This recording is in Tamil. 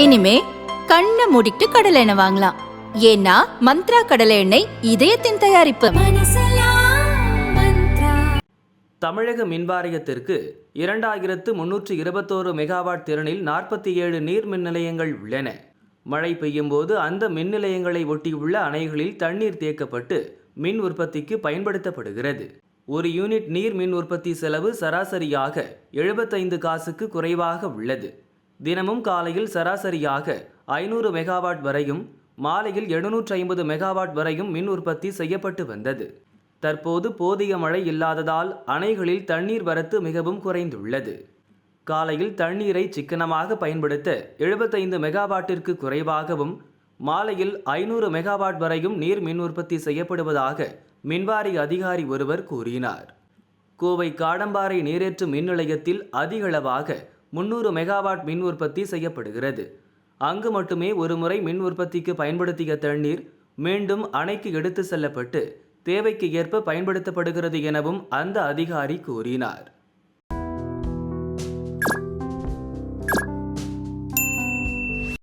இனிமே கண்ணை மூடிட்டு கடலை எண்ணெய் வாங்கலாம். ஏன்னா மந்த்ரா கடலை எண்ணெய் இதயத்தின் தயாரிப்பு. தமிழக மின்வாரியத்திற்கு இரண்டாயிரத்து முன்னூற்று இருபத்தோரு மெகாவாட் திறனில் நாற்பத்தி ஏழு நீர் மின் நிலையங்கள் உள்ளன. மழை பெய்யும் போது அந்த மின் நிலையங்களை ஒட்டியுள்ள அணைகளில் தண்ணீர் தேக்கப்பட்டு மின் உற்பத்திக்கு பயன்படுத்தப்படுகிறது. ஒரு யூனிட் நீர் மின் உற்பத்தி செலவு சராசரியாக எழுபத்தைந்து காசுக்கு குறைவாக உள்ளது. தினமும் காலையில் சராசரியாக ஐநூறு மெகாவாட் வரையும் மாலையில் எழுநூற்றி ஐம்பது மெகாவாட் வரையும் மின் உற்பத்தி செய்யப்பட்டு வந்தது. தற்போது போதிய மழை இல்லாததால் அணைகளில் தண்ணீர் வரத்து மிகவும் குறைந்துள்ளது. காலையில் தண்ணீரை சிக்கனமாக பயன்படுத்த எழுபத்தைந்து மெகாவாட்டிற்கு குறைவாகவும் மாலையில் ஐநூறு மெகாவாட் வரையும் நீர் மின் உற்பத்தி செய்யப்படுவதாக மின்வாரி அதிகாரி ஒருவர் கூறினார். கோவை காடம்பாறை நீரேற்று மின் நிலையத்தில் அதிகளவாக முன்னூறு மெகாவாட் மின் உற்பத்தி செய்யப்படுகிறது. அங்கு மட்டுமே ஒருமுறை மின் உற்பத்திக்கு பயன்படுத்திய தண்ணீர் மீண்டும் அணைக்கு எடுத்து செல்லப்பட்டு தேவைக்கு ஏற்ப பயன்படுத்தப்படுகிறது எனவும் அந்த அதிகாரி கூறினார்.